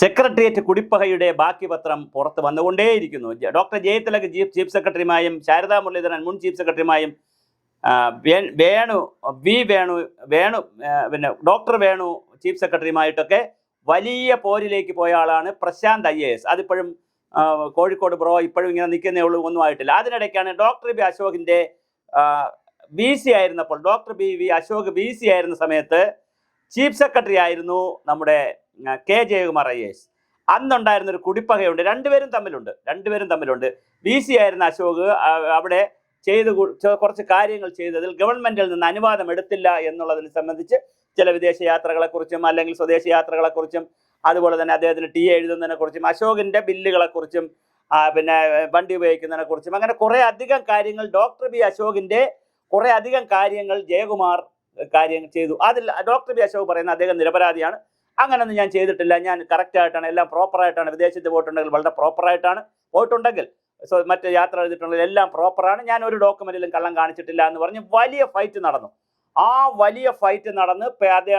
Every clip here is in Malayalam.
സെക്രട്ടേറിയറ്റ് കുടിപ്പകയുടെ ബാക്കി പത്രം പുറത്ത് വന്നുകൊണ്ടേയിരിക്കുന്നു. ഡോക്ടർ ജയതിലക് ചീഫ് ചീഫ് സെക്രട്ടറിയുമായും ശാരദാ മുരളീധരൻ മുൻ ചീഫ് സെക്രട്ടറിയുമായും വേണു വി വേണു വേണു പിന്നെ ഡോക്ടർ വേണു ചീഫ് സെക്രട്ടറിയുമായിട്ടൊക്കെ വലിയ പോരിലേക്ക് പോയ ആളാണ് പ്രശാന്ത് ഐ എ എസ്. അതിപ്പോഴും കോഴിക്കോട് ബ്രോ ഇപ്പോഴും ഇങ്ങനെ നിൽക്കുന്നേ ഉള്ളൂ ഒന്നും ആയിട്ടില്ല. അതിനിടയ്ക്കാണ് ഡോക്ടർ ബി അശോകിന്റെ ബി സി ആയിരുന്നപ്പോൾ doctor B V Ashok B C ആയിരുന്ന സമയത്ത് ചീഫ് സെക്രട്ടറി ആയിരുന്നു നമ്മുടെ കെ ജയകുമാർ ഐ എസ്. അന്നുണ്ടായിരുന്ന ഒരു കുടിപ്പകയുണ്ട്. രണ്ടുപേരും തമ്മിലുണ്ട്. രണ്ടുപേരും തമ്മിലുണ്ട്. ബി സി ആയിരുന്ന അശോക് അവിടെ ചെയ്ത് കുറച്ച് കാര്യങ്ങൾ ചെയ്തതിൽ ഗവൺമെന്റിൽ നിന്ന് അനുവാദം എടുത്തില്ല എന്നുള്ളതിനെ സംബന്ധിച്ച് ചില വിദേശ യാത്രകളെക്കുറിച്ചും അല്ലെങ്കിൽ സ്വദേശ യാത്രകളെക്കുറിച്ചും അതുപോലെ തന്നെ അദ്ദേഹത്തിന് ടി എഴുതുന്നതിനെ കുറിച്ചും അശോകിന്റെ ബില്ലുകളെക്കുറിച്ചും കുറിച്ചും പിന്നെ വണ്ടി ഉപയോഗിക്കുന്നതിനെ കുറിച്ചും അങ്ങനെ കുറേ അധികം കാര്യങ്ങൾ ഡോക്ടർ ബി അശോകിന്റെ കുറേ അധികം കാര്യങ്ങൾ ജയകുമാർ കാര്യങ്ങൾ ചെയ്തു. അതിൽ ഡോക്ടർ ബി അശോക് പറയുന്ന അദ്ദേഹം നിരപരാധിയാണ്. അങ്ങനൊന്നും ഞാൻ ചെയ്തിട്ടില്ല. ഞാൻ കറക്റ്റായിട്ടാണ് എല്ലാം പ്രോപ്പറായിട്ടാണ് വിദേശത്ത് പോയിട്ടുണ്ടെങ്കിൽ വളരെ പ്രോപ്പറായിട്ടാണ് പോയിട്ടുണ്ടെങ്കിൽ. സോ മറ്റ് യാത്ര ചെയ്തിട്ടുണ്ടെങ്കിൽ എല്ലാം പ്രോപ്പറാണ് ഞാൻ ഒരു ഡോക്യുമെന്റിലും കള്ളം കാണിച്ചിട്ടില്ല എന്ന് പറഞ്ഞ് വലിയ ഫൈറ്റ് നടന്നു. ആ വലിയ ഫൈറ്റ് നടന്ന്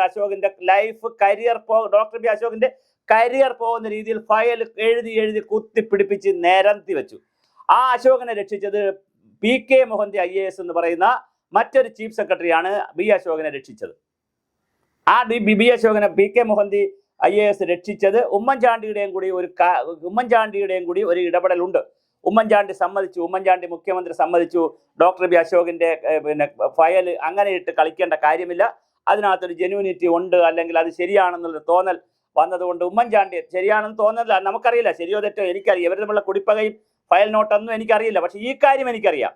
അശോകിന്റെ ലൈഫ് കരിയർ പോ ഡോക്ടർ ബി അശോകിന്റെ കരിയർ പോകുന്ന രീതിയിൽ ഫയൽ എഴുതി എഴുതി കുത്തി പിടിപ്പിച്ച് നിരത്തി വെച്ചു. ആ അശോകനെ രക്ഷിച്ചത് P K Mohanty I A S എന്ന് പറയുന്ന മറ്റൊരു ചീഫ് സെക്രട്ടറിയാണ് ബി അശോകനെ രക്ഷിച്ചത്. ആ D B B അശോകനെ P K Mohanty I A S രക്ഷിച്ചത് ഉമ്മൻചാണ്ടിയുടെയും കൂടി ഒരു ഉമ്മൻചാണ്ടിയുടെയും കൂടി ഒരു ഇടപെടലുണ്ട്. ഉമ്മൻചാണ്ടി സമ്മതിച്ചു ഉമ്മൻചാണ്ടി മുഖ്യമന്ത്രി സമ്മതിച്ചു ഡോക്ടർ ബി അശോകിന്റെ പിന്നെ ഫയൽ അങ്ങനെ ഇട്ട് കളിക്കേണ്ട കാര്യമില്ല. അതിനകത്തൊരു ജെന്യൂനിറ്റി ഉണ്ട് അല്ലെങ്കിൽ അത് ശരിയാണെന്നുള്ള തോന്നൽ വന്നതുകൊണ്ട് ഉമ്മൻചാണ്ടി ശരിയാണെന്ന് തോന്നുന്നില്ല നമുക്കറിയില്ല ശരിയോ തെറ്റോ എനിക്കറിയാം ഇവരുടെ തമ്മിലുള്ള കുടിപ്പകയും ഫയൽ നോട്ടൊന്നും എനിക്കറിയില്ല. പക്ഷേ ഈ കാര്യം എനിക്കറിയാം.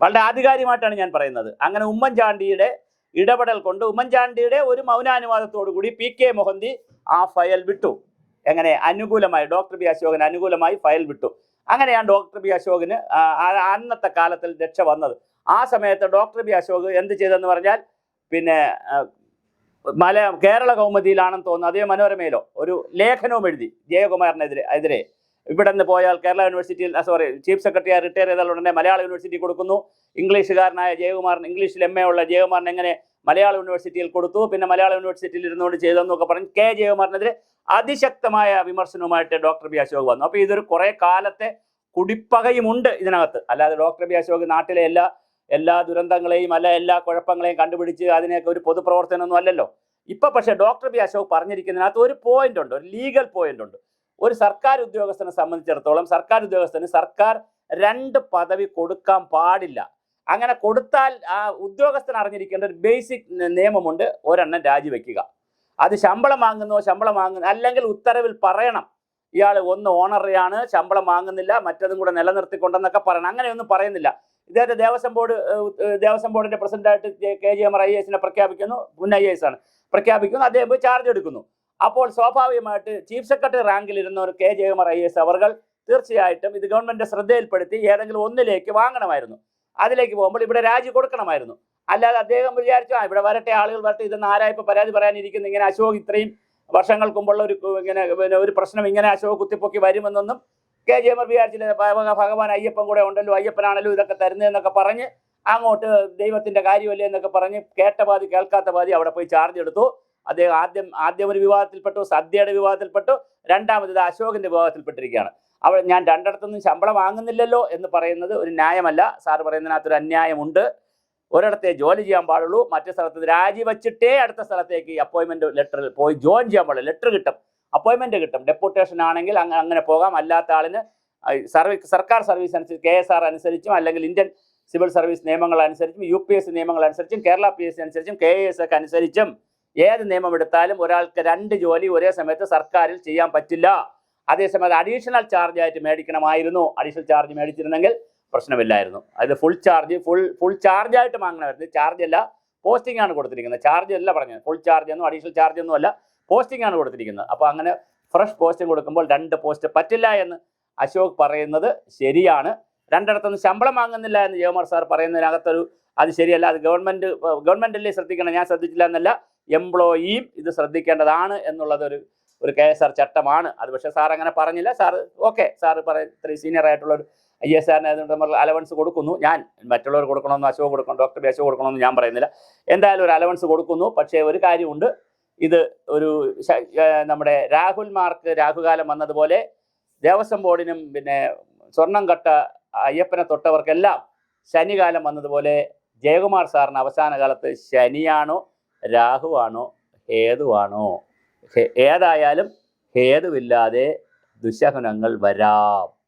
വളരെ ആധികാരികമായിട്ടാണ് ഞാൻ പറയുന്നത്. അങ്ങനെ ഉമ്മൻചാണ്ടിയുടെ ഇടപെടൽ കൊണ്ട് ഉമ്മൻചാണ്ടിയുടെ ഒരു മൗനാനുവാദത്തോടു കൂടി പി കെ മൊഹന്തി ആ ഫയൽ വിട്ടു. എങ്ങനെ? അനുകൂലമായി. ഡോക്ടർ ബി അശോകന് അനുകൂലമായി ഫയൽ വിട്ടു. അങ്ങനെയാണ് ഡോക്ടർ ബി അശോകന് അന്നത്തെ കാലത്തിൽ രക്ഷ വന്നത്. ആ സമയത്ത് ഡോക്ടർ ബി അശോക് എന്ത് ചെയ്തെന്ന് പറഞ്ഞാൽ പിന്നെ മല കേരള കൗമുദിയിലാണെന്ന് തോന്നുന്നു. അതേ മനോരമയിലോ ഒരു ലേഖനവും എഴുതി ജയകുമാറിനെതിരെ എതിരെ. ഇവിടെ നിന്ന് പോയാൽ കേരള യൂണിവേഴ്സിറ്റിയിൽ സോറി ചീഫ് സെക്രട്ടറി റിട്ടയർ ചെയ്താൽ ഉടനെ മലയാള യൂണിവേഴ്സിറ്റി കൊടുക്കുന്നു. ഇംഗ്ലീഷുകാരനായ ജയകുമാരൻ ഇംഗ്ലീഷിൽ എം എ ഉള്ള ജയകുമാറിന് എങ്ങനെ മലയാള യൂണിവേഴ്സിറ്റിയിൽ കൊടുത്തു? പിന്നെ മലയാള യൂണിവേഴ്സിറ്റിയിൽ ഇരുന്നുകൊണ്ട് ചെയ്തെന്നൊക്കെ പറഞ്ഞ് കെ ജയകുമാറിനെതിരെ അതിശക്തമായ വിമർശനവുമായിട്ട് ഡോക്ടർ ബി അശോക് വന്നു. അപ്പോൾ ഇതൊരു കുറേ കാലത്തെ കുടിപ്പകയുമുണ്ട് ഇതിനകത്ത്. അല്ലാതെ ഡോക്ടർ ബി അശോക് നാട്ടിലെ എല്ലാ എല്ലാ ദുരന്തങ്ങളെയും അല്ല എല്ലാ കുഴപ്പങ്ങളെയും കണ്ടുപിടിച്ച് അതിനെയൊക്കെ ഒരു പൊതുപ്രവർത്തനമൊന്നും അല്ലല്ലോ. ഇപ്പൊ പക്ഷേ ഡോക്ടർ ബി അശോക് പറഞ്ഞിരിക്കുന്നതിനകത്ത് ഒരു പോയിന്റ് ഉണ്ട് ഒരു ലീഗൽ പോയിന്റ് ഉണ്ട്. ഒരു സർക്കാർ ഉദ്യോഗസ്ഥനെ സംബന്ധിച്ചിടത്തോളം സർക്കാർ ഉദ്യോഗസ്ഥന് സർക്കാർ രണ്ട് പദവി കൊടുക്കാൻ പാടില്ല. അങ്ങനെ കൊടുത്താൽ ആ ഉദ്യോഗസ്ഥൻ അറിഞ്ഞിരിക്കേണ്ട ഒരു ബേസിക് നിയമമുണ്ട്. ഒരെണ്ണം രാജിവെക്കുക. അത് ശമ്പളം വാങ്ങുന്നോ ശമ്പളം വാങ്ങുന്ന അല്ലെങ്കിൽ ഉത്തരവിൽ പറയണം. ഇയാൾ ഒന്ന് ഓണറിയാണ് ശമ്പളം വാങ്ങുന്നില്ല മറ്റതും കൂടെ നിലനിർത്തിക്കൊണ്ടെന്നൊക്കെ പറയണം. അങ്ങനെയൊന്നും പറയുന്നില്ല. ഇദ്ദേഹത്തെ ദേവസ്വം ബോർഡ് ദേവസ്വം ബോർഡിന്റെ പ്രസിഡന്റായിട്ട് കെ. ജി. എം. ഐ. എസിനെ പ്രഖ്യാപിക്കുന്നു മുൻ ഐ. എസ് ആണ്. പ്രഖ്യാപിക്കുന്നു അദ്ദേഹം ചാർജ് എടുക്കുന്നു. അപ്പോൾ സ്വാഭാവികമായിട്ട് ചീഫ് സെക്രട്ടറി റാങ്കിൽ ഇരുന്ന ഒരു കെ ജയകുമാർ ഐ എസ് അവർ തീർച്ചയായിട്ടും ഇത് ഗവൺമെന്റ് ശ്രദ്ധയിൽപ്പെടുത്തി ഏതെങ്കിലും ഒന്നിലേക്ക് വാങ്ങണമായിരുന്നു. അതിലേക്ക് പോകുമ്പോൾ ഇവിടെ രാജി കൊടുക്കണമായിരുന്നു. അല്ലാതെ അദ്ദേഹം വിചാരിച്ചു ആ ഇവിടെ വരട്ടെ ആളുകൾ വരട്ടെ ഇതെന്ന് ആരാ ഇപ്പൊ പരാതി പറയാനിരിക്കുന്നു? ഇങ്ങനെ അശോക് ഇത്രയും വർഷങ്ങൾക്ക് മുമ്പുള്ള ഒരു ഇങ്ങനെ പിന്നെ ഒരു പ്രശ്നം ഇങ്ങനെ അശോക് കുത്തിപ്പൊക്കി വരുമെന്നൊന്നും കെ ജയമർ വിചാരിച്ചില്ല. ഭഗവാൻ അയ്യപ്പൻ കൂടെ ഉണ്ടല്ലോ അയ്യപ്പനാണല്ലോ ഇതൊക്കെ തരുന്നതെന്നൊക്കെ പറഞ്ഞ് അങ്ങോട്ട് ദൈവത്തിന്റെ കാര്യമല്ലേ എന്നൊക്കെ പറഞ്ഞ് കേട്ട പാതി കേൾക്കാത്ത പാതി അവിടെ പോയി ചാർജ് എടുത്തു. അദ്ദേഹം ആദ്യം ആദ്യം ഒരു വിവാദത്തിൽപ്പെട്ടു സദ്യയുടെ വിവാദത്തിൽപ്പെട്ടു രണ്ടാമത് അശോകിന്റെ വിവാദത്തിൽപ്പെട്ടിരിക്കുകയാണ് അവൾ ഞാൻ രണ്ടിടത്തുനിന്നും ശമ്പളം വാങ്ങുന്നില്ലല്ലോ എന്ന് പറയുന്നത് ഒരു ന്യായമല്ല. സാർ പറയുന്നതിനകത്തൊരു അന്യായമുണ്ട്. ഒരിടത്തെ ജോലി ചെയ്യാൻ പാടുള്ളൂ മറ്റു സ്ഥലത്ത് രാജിവെച്ചിട്ടേ അടുത്ത സ്ഥലത്തേക്ക് അപ്പോയിന്റ്മെന്റ് ലെറ്ററിൽ പോയി ജോയിൻ ചെയ്യാൻ പാടുള്ളൂ ലെറ്റർ കിട്ടും. അപ്പോയിന്റ്മെന്റ് കിട്ടും. ഡെപ്യൂട്ടേഷൻ ആണെങ്കിൽ അങ്ങനെ പോകാം. അല്ലാത്ത ആളിന് സർവീസ് സർക്കാർ സർവീസ് അനുസരിച്ച് കെ എസ് ആർ അനുസരിച്ചും അല്ലെങ്കിൽ ഇന്ത്യൻ സിവിൽ സർവീസ് നിയമങ്ങൾ അനുസരിച്ചും യു പി എസ് സി നിയമങ്ങൾ അനുസരിച്ചും കേരള പി എസ് സി അനുസരിച്ചും കെ എസ് ഒക്കെ അനുസരിച്ചും ഏത് നിയമം എടുത്താലും ഒരാൾക്ക് രണ്ട് ജോലി ഒരേ സമയത്ത് സർക്കാരിൽ ചെയ്യാൻ പറ്റില്ല. അതേസമയത്ത് അഡീഷണൽ ചാർജ് ആയിട്ട് മേടിക്കണമായിരുന്നു. അഡീഷണൽ ചാർജ് മേടിച്ചിരുന്നെങ്കിൽ പ്രശ്നമില്ലായിരുന്നു. അത് full charge full full charge ആയിട്ട് വാങ്ങണമായിരുന്നു. ചാർജ് അല്ല പോസ്റ്റിംഗ് ആണ് കൊടുത്തിരിക്കുന്നത്. ചാർജ് അല്ല പറഞ്ഞത്. ഫുൾ ചാർജ് ഒന്നും അഡീഷണൽ ചാർജ് ഒന്നും അല്ല പോസ്റ്റിംഗ് ആണ് കൊടുത്തിരിക്കുന്നത്. അപ്പോൾ അങ്ങനെ ഫ്രഷ് പോസ്റ്റിംഗ് കൊടുക്കുമ്പോൾ രണ്ട് പോസ്റ്റ് പറ്റില്ല എന്ന് അശോക് പറയുന്നത് ശരിയാണ്. രണ്ടിടത്തുനിന്ന് ശമ്പളം വാങ്ങുന്നില്ല എന്ന് ജയകുമാർ സാർ പറയുന്നതിനകത്തൊരു അത് ശരിയല്ല. അത് ഗവൺമെന്റ് ഗവൺമെന്റ് അല്ലേ ശ്രദ്ധിക്കണം? ഞാൻ ശ്രദ്ധിച്ചില്ല എന്നല്ല. എംപ്ലോയിയും ഇത് ശ്രദ്ധിക്കേണ്ടതാണ് എന്നുള്ളത് ഒരു കെ എസ് ആർ ചട്ടമാണ്. അത് പക്ഷേ സാർ അങ്ങനെ പറഞ്ഞില്ല. സാർ ഓക്കെ സാർ പറയും ഇത്രയും സീനിയർ ആയിട്ടുള്ള ഒരു ഐ എസ് ആറിന് നമ്മൾ അലവൻസ് കൊടുക്കുന്നു. ഞാൻ മറ്റുള്ളവർ കൊടുക്കണമെന്ന് അശോക് കൊടുക്കണം ഡോക്ടർ ബി അശോക് കൊടുക്കണമെന്ന് ഞാൻ പറയുന്നില്ല. എന്തായാലും ഒരു അലവൻസ് കൊടുക്കുന്നു. പക്ഷേ ഒരു കാര്യമുണ്ട്. ഇത് ഒരു നമ്മുടെ രാഹുൽ മാർക്ക് രാഹുകാലം വന്നതുപോലെ ദേവസ്വം ബോർഡിനും പിന്നെ സ്വർണം കട്ട അയ്യപ്പനെ തൊട്ടവർക്കെല്ലാം ശനികാലം വന്നതുപോലെ ജയകുമാർ സാറിന് അവസാന കാലത്ത് ശനിയാണോ രാഹുവാണോ ഹേതുവാണോ? ഏതായാലും ഹേതുവില്ലാതെ ദുശകുനങ്ങൾ വരാം.